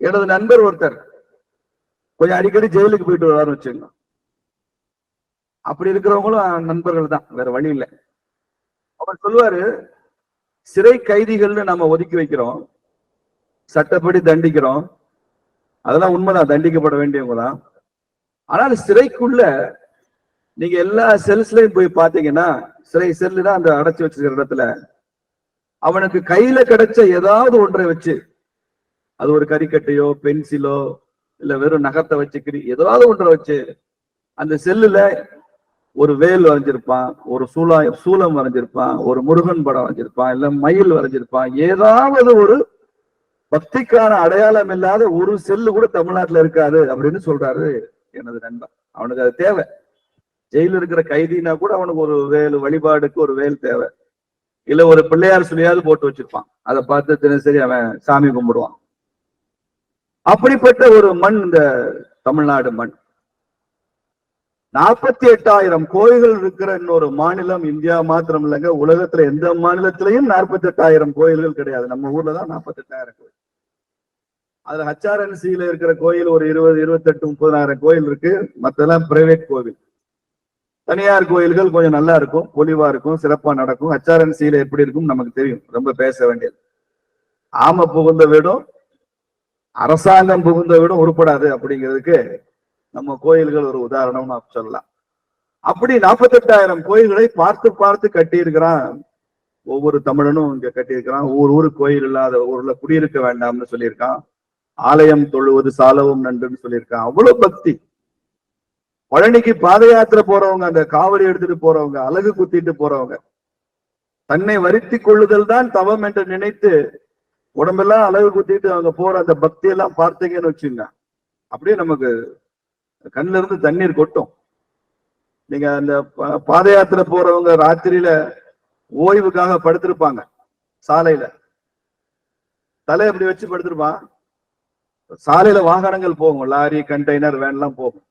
எனது நண்பர் ஒருத்தர் கொஞ்சம் அடிக்கடி ஜெயிலுக்கு போயிட்டு வரான்னு வச்சுக்கோங்க. அப்படி இருக்கிறவங்களும் நண்பர்கள் தான் வேற வழி இல்லை. அவர் சொல்லுவாரு சிறை கைதிகள்னு நம்ம ஒதுக்கி வைக்கிறோம் சட்டப்படி தண்டிக்கிறோம் அதெல்லாம் உண்மைதான் தண்டிக்கப்பட வேண்டியவங்க தான். ஆனால் சிறைக்குள்ள நீங்க எல்லா செல்ஸ்லயும் போய் பாத்தீங்கன்னா சிறை செல்லு தான் அந்த அடைச்சு வச்சிருக்கிற இடத்துல. அவனுக்கு கையில கிடைச்ச ஏதாவது ஒன்றை வச்சு அது ஒரு கறிக்கட்டையோ பென்சிலோ இல்ல வெறும் நகத்தை வச்சுக்கிறி ஏதாவது ஒன்றை வச்சு அந்த செல்லுல ஒரு வேல் வரைஞ்சிருப்பான் ஒரு சூலா சூலம் வரைஞ்சிருப்பான் ஒரு முருகன் படம் வரைஞ்சிருப்பான் இல்ல மயில் வரைஞ்சிருப்பான் ஏதாவது ஒரு பக்திக்கான அடையாளம் இல்லாத ஒரு செல்லு கூட தமிழ்நாட்டுல இருக்காது அப்படின்னு சொல்றாரு எனது நண்பன். அவனுக்கு அது தேவை. ஜெயில இருக்கிற கைதினா கூட அவனுக்கு ஒரு வேல் வழிபாடுக்கு ஒரு வேல் தேவை. இல்ல ஒரு பிள்ளையார் சொல்லியாவது போட்டு வச்சிருப்பான். அதை பார்த்து தினசரி அவன் சாமி கும்பிடுவான். அப்படிப்பட்ட ஒரு மண் இந்த தமிழ்நாடு மண். நாற்பத்தி எட்டாயிரம் கோயில்கள் இருக்கிற இன்னொரு மாநிலம் இந்தியா மாத்திரம் இல்லைங்க. உலகத்துல எந்த மாநிலத்திலையும் நாற்பத்தி எட்டாயிரம் கோயில்கள் கிடையாது. நம்ம ஊர்ல தான் நாற்பத்தி எட்டாயிரம் கோயில். அதுல ஹச்ஆர்என்சியில இருக்கிற கோயில் ஒரு இருபது இருபத்தெட்டு முப்பதாயிரம் கோயில் இருக்கு. மத்தெல்லாம் பிரைவேட் கோவில். தனியார் கோயில்கள் கொஞ்சம் நல்லா இருக்கும். பொலிவா இருக்கும் சிறப்பா நடக்கும். ஹச்ஆர்என்சியில எப்படி இருக்கும் நமக்கு தெரியும். ரொம்ப பேச வேண்டியது. ஆம புகுந்த வீடும் அரசாங்கம் புகுந்த விட உருப்படாது அப்படிங்கிறதுக்கு நம்ம கோயில்கள் ஒரு உதாரணம் நான் சொல்லலாம். அப்படி நாற்பத்தெட்டாயிரம் கோயில்களை பார்த்து பார்த்து கட்டியிருக்கிறான். ஒவ்வொரு தமிழனும் இங்க கட்டியிருக்கிறான். ஒவ்வொரு ஊரு கோயில் இல்லாத ஊர்ல குடியிருக்க வேண்டாம்னு சொல்லியிருக்கான். ஆலயம் தொழுவது சாலவும் நன்றுன்னு சொல்லியிருக்கான். அவ்வளவு பக்தி. பழனிக்கு பாத யாத்திரை போறவங்க அந்த காவடி எடுத்துட்டு போறவங்க அழகு குத்திட்டு போறவங்க தன்னை வருத்தி கொள்ளுதல் தான் தவம் என்று நினைத்து உடம்பெல்லாம் அழகு குத்திட்டு அவங்க போற அந்த பக்தி எல்லாம் பார்த்தீங்கன்னு வச்சுங்க. அப்படியே நமக்கு கண்ணுல இருந்து தண்ணீர் கொட்டும். நீங்க அந்த பாத யாத்திரை போறவங்க ராத்திரியில ஓய்வுக்காக படுத்திருப்பாங்க சாலையில. தலை இப்படி வச்சு படுத்திருப்பான். சாலையில வாகனங்கள் போகும் லாரி கண்டெய்னர் வேன் எல்லாம் போகும்.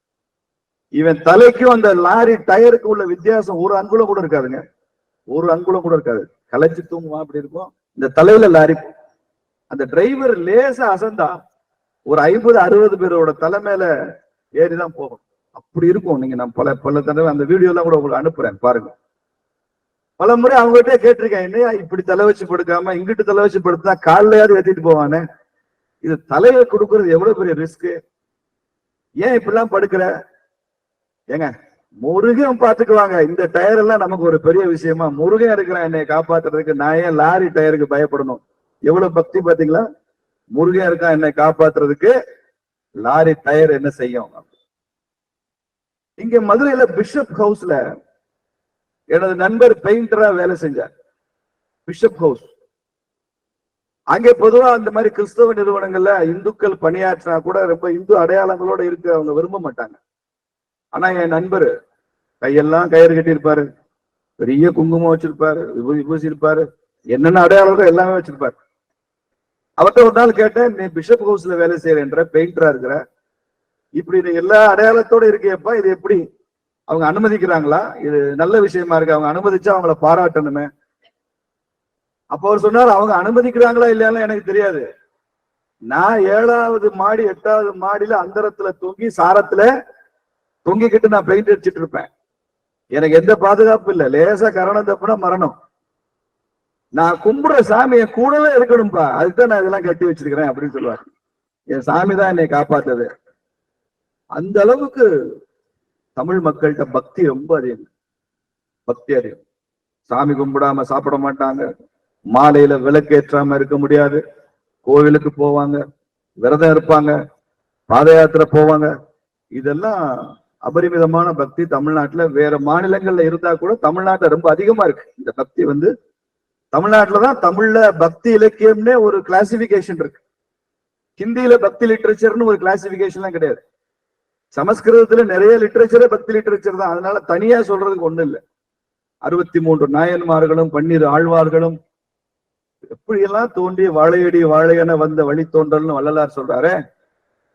இவன் தலைக்கும் அந்த லாரி டயருக்கு உள்ள வித்தியாசம் ஒரு அங்குலம் கூட இருக்காதுங்க. ஒரு அங்குலம் கூட இருக்காது. கலைச்சு தூங்குவான் அப்படி இருக்கும். இந்த தலையில லாரி போகும். அந்த டிரைவர் லேசா அசந்தா ஒரு ஐம்பது அறுபது பேரோட தலை மேல ஏறிதான் போகும். அப்படி இருக்கும். நீங்க நான் பல பல தடவை அந்த வீடியோ எல்லாம் கூட உங்களுக்கு அனுப்புறேன். பாருங்க. பல முறை அவங்ககிட்ட கேட்டிருக்கேன் என்னையா இப்படி தலை வச்சு படுக்காம இங்கிட்டு தலை வச்சு படுத்தா காலையாவது ஏத்திட்டு போவானே? இது தலையை கொடுக்கறது எவ்வளவு பெரிய ரிஸ்க் ஏன் இப்படிலாம் படுக்கிற? ஏங்க முருகன் பாத்துக்குவாங்க இந்த டயர் எல்லாம் நமக்கு ஒரு பெரிய விஷயமா. முருகன் இருக்கிறான் என்னை காப்பாத்துறதுக்கு நான் ஏன் லாரி டயருக்கு பயப்படணும்? எவ்வளவு பக்தி பாத்தீங்களா? முருகன் இருக்கான் என்னை காப்பாத்துறதுக்கு? லாரி டயர் என்ன செய்யும்? இங்க மதுரையில பிஷப் ஹவுஸ்ல எனது நண்பர் பெயிண்டரா வேலை செஞ்சார். Bishop house. அங்கே பொதுவா அந்த மாதிரி கிறிஸ்தவ நிறுவனங்கள்ல இந்துக்கள் பணியாற்றினா கூட ரொம்ப இந்து அடையாளங்களோட இருக்க அவங்க விரும்ப மாட்டாங்க. ஆனா என் நண்பர் கையெல்லாம் கயிறு கட்டியிருப்பாரு. பெரிய குங்குமம் வச்சிருப்பாரு விபூசி இருப்பாரு என்னென்ன அடையாளம் எல்லாமே வச்சிருப்பாரு. அவர்கிட்ட ஒரு நாள் கேட்டேன் நீ பிஷப் ஹவுஸ்ல வேலை செய்யறேன்ற பெயிண்டரா இருக்கிற. இப்படி நீ எல்லா அடையாளத்தோட இருக்கியப்பா இது எப்படி அவங்க அனுமதிக்கிறாங்களா? இது நல்ல விஷயமா இருக்கு. அவங்க அனுமதிச்சா அவங்கள பாராட்டணுமே. அப்ப அவர் சொன்னார் அவங்க அனுமதிக்கிறாங்களா இல்லையாலும் எனக்கு தெரியாது. நான் ஏழாவது மாடி எட்டாவது மாடியில அந்தரத்துல தொங்கி சாரத்துல தொங்கிக்கிட்டு நான் பெயிண்ட் அடிச்சிட்டு இருப்பேன். எனக்கு எந்த பாதுகாப்பு இல்லை. லேசா கரணம் தப்புனா மரணம். நான் கும்பிடுற சாமியை கூடவே இருக்கணும்பா. அதுதான் நான் இதெல்லாம் கட்டி வச்சிருக்கிறேன் அப்படின்னு சொல்லுவார் என் சாமி தான் என்னை காப்பாத்தது. அந்த அளவுக்கு தமிழ் மக்கள்கிட்ட பக்தி ரொம்ப அதிகம். பக்தி அதிகம். சாமி கும்பிடாம சாப்பிட மாட்டாங்க. மாலையில விளக்கேற்றாம இருக்க முடியாது. கோவிலுக்கு போவாங்க. விரதம் இருப்பாங்க. பாத யாத்திரை போவாங்க. இதெல்லாம் அபரிமிதமான பக்தி தமிழ்நாட்டுல. வேற மாநிலங்கள்ல இருந்தா கூட தமிழ்நாட்டுல ரொம்ப அதிகமா இருக்கு. இந்த பக்தி வந்து தமிழ்நாட்டுலதான் தமிழ்ல பக்தி இலக்கியம்னே ஒரு கிளாசிபிகேஷன் இருக்கு. ஹிந்தியில பக்தி லிட்ரேச்சர்னு ஒரு கிளாசிபிகேஷன்லாம் கிடையாது. சமஸ்கிருதத்துல நிறைய லிட்ரேச்சரே பக்தி லிட்ரேச்சர் தான். அதனால தனியா சொல்றதுக்கு ஒண்ணு இல்லை. அறுபத்தி மூன்று நாயன்மார்களும் பன்னிரு ஆழ்வார்களும் எப்படியெல்லாம் தோண்டி வாழையடி வாழையென வந்த வழி தோன்றல்னு வள்ளலார் சொல்றாரே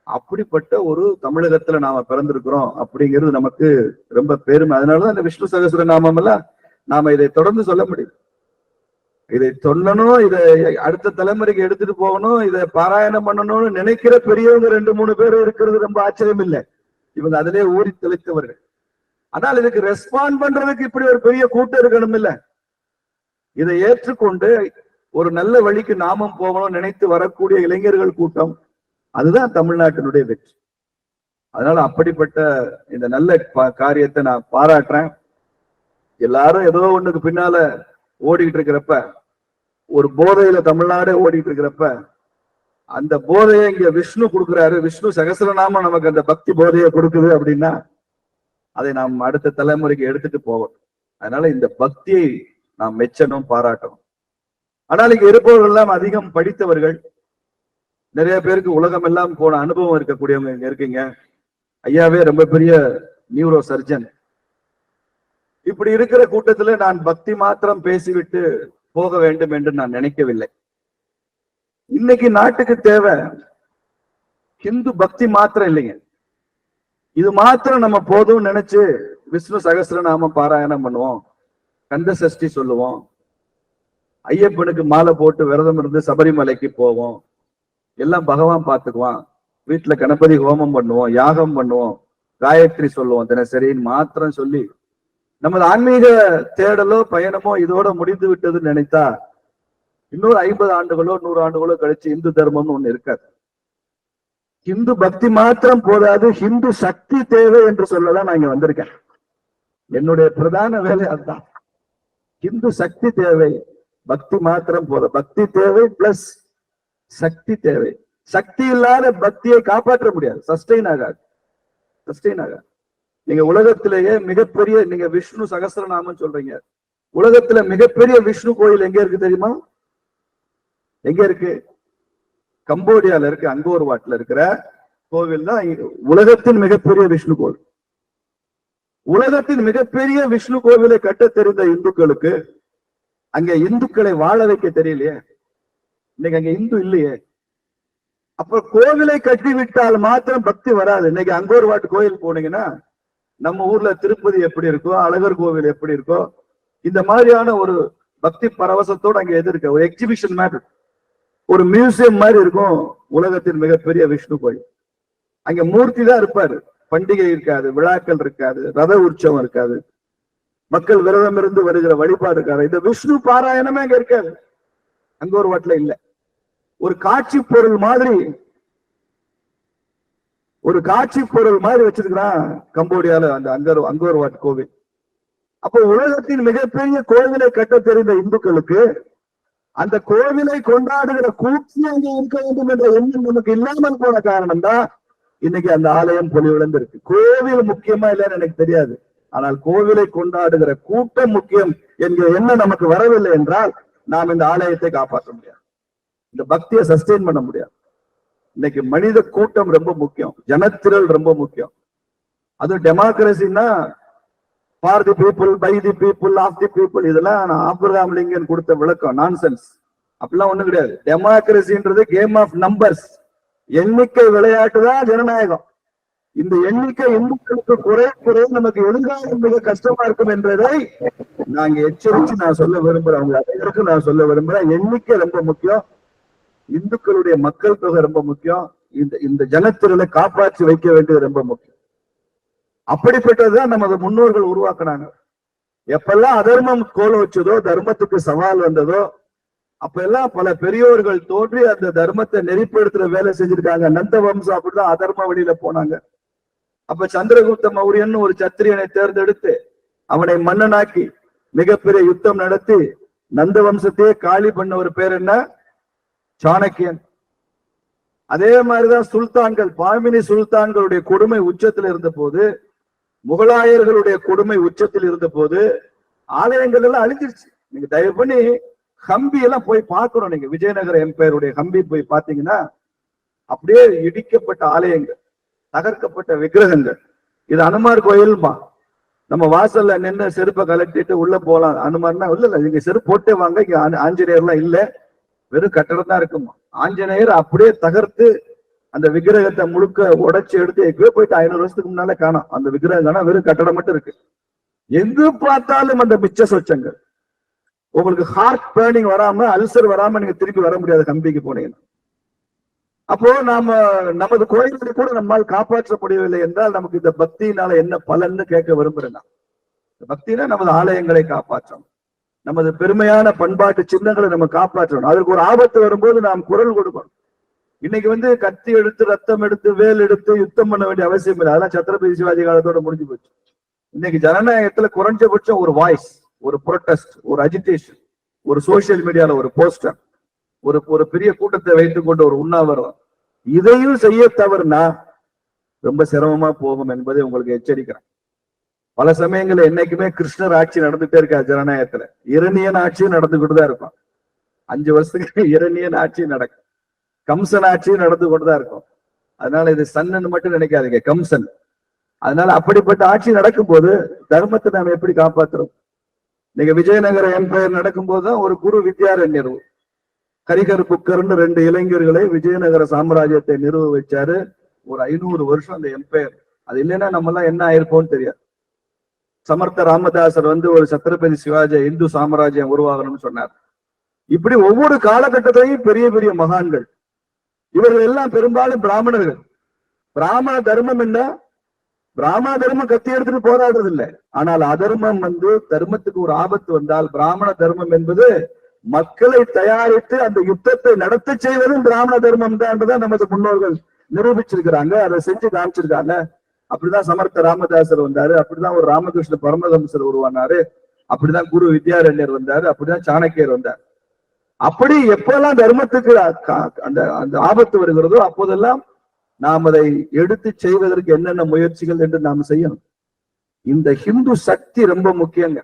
அப்படிப்பட்ட ஒரு தமிழகத்துல நாம பிறந்திருக்கிறோம் அப்படிங்கிறது நமக்கு ரொம்ப பெருமை. அதனாலதான் இந்த விஷ்ணு சகஸ்ர நாமம் எல்லாம் நாம இதை தொடர்ந்து சொல்ல முடியும். இதை சொல்லணும் இதை அடுத்த தலைமுறைக்கு எடுத்துட்டு போகணும் இதை பாராயணம் பண்ணணும்னு நினைக்கிற பெரியவங்க ரெண்டு மூணு பேர் இருக்கிறது ரொம்ப ஆச்சரியம் இல்லை இவங்க அதிலே ஊறி தெளித்தவர்கள். ஆனால் இதுக்கு ரெஸ்பாண்ட் பண்றதுக்கு இப்படி ஒரு பெரிய கூட்டம் இருக்கணும் இல்ல இதை ஏற்றுக்கொண்டு ஒரு நல்ல வழிக்கு நாமும் போகணும் நினைத்து வரக்கூடிய இளைஞர்கள் கூட்டம் அதுதான் தமிழ்நாட்டினுடைய வெற்றி. அதனால அப்படிப்பட்ட இந்த நல்ல காரியத்தை நான் பாராட்டுறேன். எல்லாரும் ஏதோ ஒண்ணுக்கு பின்னால ஓடிக்கிட்டு இருக்கிறப்ப ஒரு போதையில தமிழ்நாடே ஓடிட்டு இருக்கிறப்ப அந்த போதையை இங்க விஷ்ணு கொடுக்குறாரு. விஷ்ணு சகசரநாம நமக்கு அந்த பக்தி போதையை கொடுக்குது அப்படின்னா அதை நாம் அடுத்த தலைமுறைக்கு எடுத்துட்டு போவோம் அதனால இந்த பக்தியை நாம் மெச்சணும் பாராட்டணும். ஆனால் இங்க இருப்பவர்கள் எல்லாம் அதிகம் படித்தவர்கள். நிறைய பேருக்கு உலகம் எல்லாம் போன அனுபவம் இருக்கக்கூடியவங்க இங்க இருக்கீங்க. ஐயாவே ரொம்ப பெரிய நியூரோ சர்ஜன் இப்படி இருக்கிற கூட்டத்துல நான் பக்தி மாத்திரம் பேசிவிட்டு போக வேண்டும் என்று நான் நினைக்கவில்லை. இன்னைக்கு நாட்டுக்கு தேவை ஹிந்து பக்தி மாத்திரம் இல்லைங்க. இது மாத்திரம் நம்ம போதும் நினைச்சு விஷ்ணு சகஸ்ரநாம பாராயணம் பண்ணுவோம். கந்த சஷ்டி சொல்லுவோம். ஐயப்பனுக்கு மாலை போட்டு விரதம் இருந்து சபரிமலைக்கு போவோம். எல்லாம் பகவான் பார்த்துக்குவான். வீட்டுல கணபதி ஹோமம் பண்ணுவோம் யாகம் பண்ணுவோம் காயத்ரி சொல்லுவோம் தினசரின்னு மாத்திரம் சொல்லி நமது ஆன்மீக தேடலோ பயணமோ இதோட முடிந்து விட்டதுன்னு நினைத்தா இன்னொரு ஐம்பது ஆண்டுகளோ நூறு ஆண்டுகளோ கழிச்சு இந்து தர்மம்னு ஒண்ணு இருக்காது. ஹிந்து பக்தி மாத்திரம் போதாது ஹிந்து சக்தி தேவை என்று சொல்லலாம் நான் இங்க வந்திருக்கேன். என்னுடைய பிரதான வேலை அதுதான். ஹிந்து சக்தி தேவை பக்தி மாத்திரம் போத பக்தி தேவை பிளஸ் சக்தி தேவை. சக்தி இல்லாத பக்தியை காப்பாற்ற முடியாது. சஸ்டெயின் ஆகாது. சஸ்டெயின் ஆகாது. நீங்க உலகத்திலேயே மிகப்பெரிய நீங்க விஷ்ணு சகசரநாமம் சொல்றீங்க. உலகத்துல மிகப்பெரிய விஷ்ணு கோயில் எங்க இருக்கு தெரியுமா? எங்க இருக்கு? கம்போடியால இருக்கு அங்கோர் வாட்ல இருக்கிற கோவில் தான் உலகத்தின் மிகப்பெரிய விஷ்ணு கோவில். உலகத்தின் மிகப்பெரிய விஷ்ணு கோவிலை கட்ட தெரிந்த இந்துக்களுக்கு அங்க இந்துக்களை வாழ வைக்க தெரியலையே? இன்னைக்கு அங்க இந்து இல்லையே? அப்ப கோவிலை கட்டி விட்டால் மாத்திரம் பக்தி வராது. இன்னைக்கு அங்கோர் வாட்டு கோயில் போனீங்கன்னா நம்ம ஊர்ல திருப்பதி எப்படி இருக்கோ அழகர் கோவில் எப்படி இருக்கோ இந்த மாதிரியான ஒரு பக்தி பரவசத்தோட அங்க எது இருக்க ஒரு எக்ஸிபிஷன் மாதிரி. ஒரு மியூசியம் மாதிரி இருக்கும் உலகத்தின் மிகப்பெரிய விஷ்ணு கோயில். அங்க மூர்த்தி தான் இருப்பாரு. பண்டிகை இருக்காது விழாக்கள் இருக்காது ரத உற்சவம் இருக்காது. மக்கள் விரதம் இருந்து வருகிற வழிபாடு இருக்காது இந்த விஷ்ணு பாராயணமே அங்க இருக்காது. அங்க ஒரு வாட்டில இல்ல. ஒரு காட்சி பொருள் மாதிரி ஒரு காட்சி பொருள் மாதிரி வச்சிருக்கிறான் கம்போடியால அந்த அங்கர் அங்கோர் வாட் கோவில். அப்போ உலகத்தின் மிகப்பெரிய கோவிலை கட்ட தெரிந்த இந்துக்களுக்கு அந்த கோவிலை கொண்டாடுகிற கூட்சி அங்கே இருக்க வேண்டும் என்ற எண்ணம் நமக்கு இல்லாமல் போன காரணம் தான் இன்னைக்கு அந்த ஆலயம் பொலிவிழந்திருக்கு கோவில் முக்கியமா இல்லைன்னு எனக்கு தெரியாது. ஆனால் கோவிலை கொண்டாடுகிற கூட்டம் முக்கியம் என்கிற எண்ணம் நமக்கு வரவில்லை என்றால் நாம் இந்த ஆலயத்தை காப்பாற்ற முடியாது. இந்த பக்தியை சஸ்டெயின் பண்ண முடியாது. இன்னைக்கு மனித கூட்டம் ரொம்ப முக்கியம். ஜனத்திரள் ரொம்ப முக்கியம். அது டெமோக்ரஸின்னா for the people by the people of the people இதெல்லாம் நான் ஆப்ரஹாம் லிங்கன் கொடுத்த விளக்கம். நான்சென்ஸ் அப்படிலாம் ஒண்ணும் கிடையாது. டெமோக்ரஸின்றது கேம் ஆஃப் நம்பர்ஸ் எண்ணிக்கை விளையாட்டு தான் ஜனநாயகம். இந்த எண்ணிக்கை இந்துக்களுக்கு குறை குறை நமக்கு எதிர்காலம் மிக கஷ்டமா இருக்கும் என்பதை நாங்க எச்சரிச்சு நான் சொல்ல விரும்புறேன். அவங்க அனைவருக்கும் நான் சொல்ல விரும்புறேன். எண்ணிக்கை ரொம்ப முக்கியம். இந்துக்களுடைய மக்கள் தொகை ரொம்ப முக்கியம். இந்த இந்த ஜனத்திரலை காப்பாற்றி வைக்க வேண்டியது ரொம்ப முக்கியம். அப்படிப்பட்டதுதான் நமது முன்னோர்கள் உருவாக்குனாங்க. எப்பெல்லாம் அதர்மம் கோல வச்சதோ தர்மத்துக்கு சவால் வந்ததோ அப்ப எல்லாம் பல பெரியோர்கள் தோன்றி அந்த தர்மத்தை நெறிப்படுத்துற வேலை செஞ்சிருக்காங்க. நந்த வம்சம் அப்படிதான் அதர்ம வழியில போனாங்க. அப்ப சந்திரகுப்த மௌரியன் ஒரு சத்திரியனை தேர்ந்தெடுத்து அவனை மன்னனாக்கி மிகப்பெரிய யுத்தம் நடத்தி நந்த வம்சத்தையே காலி பண்ண ஒரு பேர் என்ன? சாணக்கியன். அதே மாதிரிதான் சுல்தான்கள் பாமினி சுல்தான்களுடைய கொடுமை உச்சத்தில் இருந்த போது முகலாயர்களுடைய கொடுமை உச்சத்தில் இருந்த போது ஆலயங்கள் எல்லாம் அழிஞ்சிருச்சு. நீங்க தயவு பண்ணி ஹம்பி எல்லாம் போய் பார்க்கணும். நீங்க விஜயநகர எம்பையருடைய ஹம்பி போய் பாத்தீங்கன்னா அப்படியே இடிக்கப்பட்ட ஆலயங்கள் தகர்க்கப்பட்ட விக்கிரகங்கள். இது அனுமார் கோயில்மா. நம்ம வாசல்ல நின்று செருப்பை கலட்டிட்டு உள்ள போலாம். அனுமார்னா இல்ல இல்ல நீங்க செருப்பு போட்டே வாங்க. இங்க ஆஞ்சநேயர்லாம் இல்லை. வெறும் கட்டடம் தான் இருக்குமா? ஆஞ்சநேயர் அப்படியே தகர்த்து அந்த விக்கிரகத்தை முழுக்க உடைச்சு எடுத்து எங்கேயோ போயிட்டு ஐநூறு வருஷத்துக்கு முன்னால காணும். அந்த விக்கிரகம் காணோம். வெறும் கட்டடம் மட்டும் இருக்கு. எங்கு பார்த்தாலும் அந்த மிச்ச சொச்சங்கள். உங்களுக்கு ஹார்ட் பேர்னிங் வராம அல்சர் வராம நீங்க திருப்பி வர முடியாது கம்பிக்கு போனீங்கன்னா. அப்போ நாம நமது கோயில்களை கூட நம்மால் காப்பாற்ற முடியவில்லை என்றால் நமக்கு இந்த பக்தியினால என்ன பலன்னு கேட்க விரும்புறேன் பக்தினா நமது ஆலயங்களை காப்பாற்றணும். நமது பெருமையான பண்பாட்டு சின்னங்களை நம்ம காப்பாற்றணும். அதற்கு ஒரு ஆபத்து வரும்போது நாம் குரல் கொடுக்கணும். இன்னைக்கு வந்து கத்தி எடுத்து ரத்தம் எடுத்து வேல் எடுத்து யுத்தம் பண்ண வேண்டிய அவசியம் இல்லை. அதெல்லாம் சத்திரபதி சிவாஜி காலத்தோட முடிஞ்சு போச்சு. இன்னைக்கு ஜனநாயகத்துல குறைஞ்சபட்சம் ஒரு வாய்ஸ் ஒரு புரொட்டஸ்ட் ஒரு அஜிடேஷன் ஒரு சோசியல் மீடியால ஒரு போஸ்டர் ஒரு ஒரு பெரிய கூட்டத்தை வைத்துக் கொண்டு ஒரு உண்ணாவிரதம். இதையும் செய்ய தவறுனா ரொம்ப சிரமமா போகும் என்பதை உங்களுக்கு எச்சரிக்கிறேன். பல சமயங்கள்ல என்னைக்குமே கிருஷ்ணர் ஆட்சி நடந்துட்டே இருக்கா ஜனநாயகத்துல. இரணியன் ஆட்சியும் நடந்துகிட்டு தான் இருக்கும். அஞ்சு வருஷத்துக்கு இரணியன் ஆட்சி நடக்கும். கம்சன் ஆட்சியும் நடந்து கொண்டுதான் இருக்கும். அதனால இது சன்னன் மட்டும் நினைக்காதீங்க கம்சன். அதனால அப்படிப்பட்ட ஆட்சி நடக்கும்போது தர்மத்தை நாம எப்படி காப்பாத்துறோம்? நீங்க விஜயநகர எம்பையர் நடக்கும்போதுதான் ஒரு குரு வித்யாரண்யர். கரிகர் புக்கர்னு ரெண்டு இளைஞர்களை விஜயநகர சாம்ராஜ்யத்தை நிறுவ வச்சாரு. ஒரு ஐநூறு வருஷம் அந்த எம்பையர் அது இல்லைன்னா நம்ம எல்லாம் என்ன ஆயிருப்போம்னு தெரியாது. சமர்த்த ராமதாசர் வந்து ஒரு சத்ரபதி சிவாஜி இந்து சாம்ராஜ்யம் உருவாகணும்னு சொன்னார். இப்படி ஒவ்வொரு காலகட்டத்திலையும் பெரிய பெரிய மகான்கள். இவர்கள் எல்லாம் பெரும்பாலும் பிராமணர்கள். பிராமண தர்மம் என்ன? பிராமண தர்மம் கத்தி எடுத்துட்டு போராடுறது இல்லை. ஆனால் அதர்மம் வந்து தர்மத்துக்கு ஒரு ஆபத்து வந்தால் பிராமண தர்மம் என்பது மக்களை தயாரித்து அந்த யுத்தத்தை நடத்த செய்வதும் பிராமண தர்மம் தான் என்றுதான் நமது முன்னோர்கள் நிரூபிச்சிருக்கிறாங்க அதை செஞ்சு காமிச்சிருக்காங்க. அப்படிதான் சமர்த்த ராமதாசர் வந்தாரு அப்படிதான் ஒரு ராமகிருஷ்ண பரமஹம்சர் உருவானாரு அப்படிதான் குரு வித்யாரண்யர் வந்தாரு அப்படிதான் சாணக்கியர் வந்தார். அப்படி எப்பெல்லாம் தர்மத்துக்கு அந்த அந்த ஆபத்து வருகிறதோ அப்போதெல்லாம் நாம் அதை எடுத்து செய்வதற்கு என்னென்ன முயற்சிகள் என்று நாம் செய்யணும். இந்த ஹிந்து சக்தி ரொம்ப முக்கியங்க.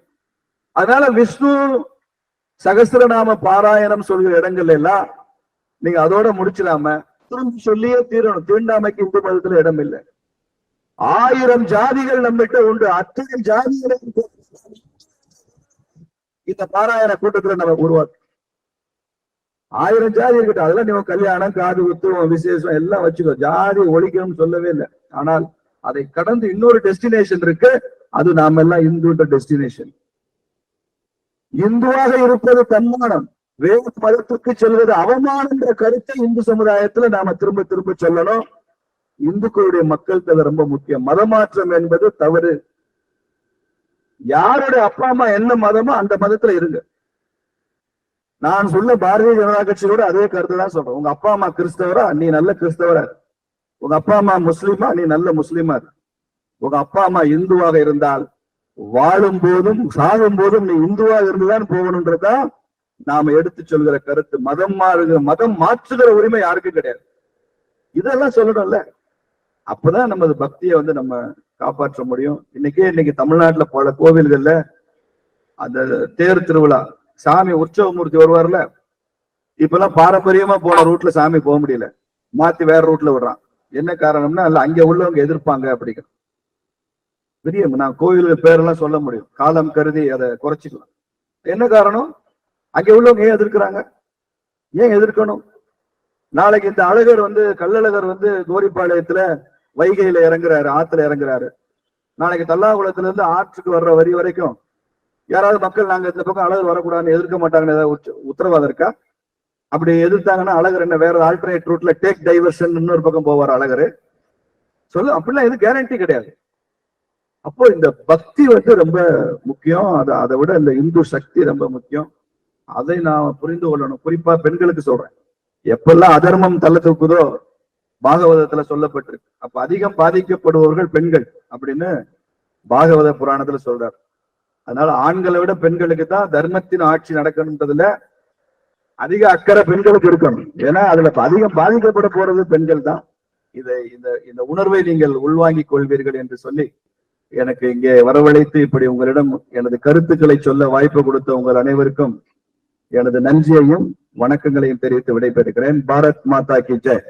அதனால விஷ்ணு சகசிரநாம பாராயணம் சொல்கிற இடங்கள் எல்லாம் நீங்க அதோட முடிச்சிடாம திரும்பி சொல்லியே தீரணும். தீண்டாமைக்கு இந்து மதத்துல இடம் இல்லை. ஆயிரம் ஜாதிகள் நம்மகிட்ட உண்டு. அத்தனை ஜாதிகளை இந்த பாராயண கூட்டத்துல நம்ம உருவாக்கு. ஆயிரம் ஜாதி இருக்கட்டும். அதெல்லாம் நீ கல்யாணம் காது உத்துவம் விசேஷம் எல்லாம் வச்சுக்கோ. ஜாதி ஒழிக்கணும்னு சொல்லவே இல்லை. ஆனால் அதை கடந்து இன்னொரு டெஸ்டினேஷன் இருக்கு. அது நாம எல்லாம் இந்துன்ற டெஸ்டினேஷன் இந்துவாக இருப்பது தன்மானம். வேறு மதத்துக்கு செல்வது அவமானம் என்ற கருத்தை இந்து சமுதாயத்துல நாம திரும்ப திரும்ப சொல்லணும். இந்துக்களுடைய மக்கள் தொகை ரொம்ப முக்கியம். மதமாற்றம் என்பது தவறு. யாருடைய அப்பா அம்மா என்ன மதமோ அந்த மதத்துல இருங்க. நான் சொல்ல பாரதிய ஜனதா கட்சியோட அதே கருத்து தான் சொல்றேன். உங்க அப்பா அம்மா கிறிஸ்தவரா? நீ நல்ல கிறிஸ்தவரா? உங்க அப்பா அம்மா முஸ்லீமா? நீ நல்ல முஸ்லீமா? இரு. உங்க அப்பா அம்மா இந்துவாக இருந்தால் வாழும் போதும் சாகும் போதும் நீ இந்துவாக இருந்துதான் போகணுன்றதா நாம எடுத்து சொல்கிற கருத்து. மதம் மாறுகிற மதம் மாற்றுகிற உரிமை யாருக்கும் கிடையாது. இதெல்லாம் சொல்லணும்ல. அப்பதான் நமது பக்தியை வந்து நம்ம காப்பாற்ற முடியும். இன்னைக்கே இன்னைக்கு தமிழ்நாட்டுல பல கோவில்கள்ல அந்த தேர் திருவிழா சாமி உற்சவமூர்த்தி வருவார்ல இப்பெல்லாம் பாரம்பரியமா போன ரூட்ல சாமி போக முடியல. மாத்தி வேற ரூட்ல விடுறான். என்ன காரணம்னா இல்ல அங்க உள்ளவங்க எதிர்ப்பாங்க அப்படிங்கிற. பெரிய நான் கோயிலுக்கு பேரெல்லாம் சொல்ல முடியும். காலம் கருதி அதை குறைச்சிக்கலாம். என்ன காரணம்? அங்க உள்ளவங்க ஏன் எதிர்க்கிறாங்க? ஏன் எதிர்க்கணும்? நாளைக்கு இந்த அழகர் வந்து கள்ளழகர் வந்து கோரிப்பாளையத்துல வைகையில இறங்குறாரு ஆத்துல இறங்குறாரு. நாளைக்கு தல்லாகுளத்துல இருந்து ஆற்றுக்கு வர்ற வரி வரைக்கும் யாராவது மக்கள் நாங்க இந்த பக்கம் அழகு வரக்கூடாதுன்னு எதிர்க்க மாட்டாங்கன்னு ஏதாவது உத்தரவாதம் இருக்கா? அப்படி எதிர்த்தாங்கன்னா அழகர் என்ன வேற ஆல்டர்னேட் ரூட்ல டேக் டைவர்ஷன் இன்னொரு பக்கம் போவார் அழகர். சொல்லு அப்படிலாம் எது கேரண்டி கிடையாது. அப்போ இந்த பக்தி வந்து ரொம்ப முக்கியம். அதை அதை விட இந்த இந்து சக்தி ரொம்ப முக்கியம். அதை நான் புரிந்து கொள்ளணும். குறிப்பா பெண்களுக்கு சொல்றேன். எப்பெல்லாம் அதர்மம் தள்ள தூக்குதோ பாகவதத்துல சொல்லப்பட்டிருக்கு. அப்ப அதிகம் பாதிக்கப்படுபவர்கள் பெண்கள் அப்படின்னு பாகவத புராணத்துல சொல்றார். அதனால ஆண்களை விட பெண்களுக்கு தான் தர்மத்தின் ஆட்சி நடக்கணுன்றதுல அதிக அக்கறை பெண்களுக்கு இருக்கணும். ஏன்னா அதுல அதிகம் பாதிக்கப்பட போறது பெண்கள் தான். இதை இந்த இந்த உணர்வை நீங்கள் உள்வாங்கிக் கொள்வீர்கள் என்று சொல்லி எனக்கு இங்கே வரவழைத்து இப்படி உங்களிடம் எனது கருத்துக்களை சொல்ல வாய்ப்பு கொடுத்த உங்கள் அனைவருக்கும் எனது நன்றியையும் வணக்கங்களையும் தெரிவித்து விடைபெறுகிறேன். பாரத் மாதா கி ஜெய்.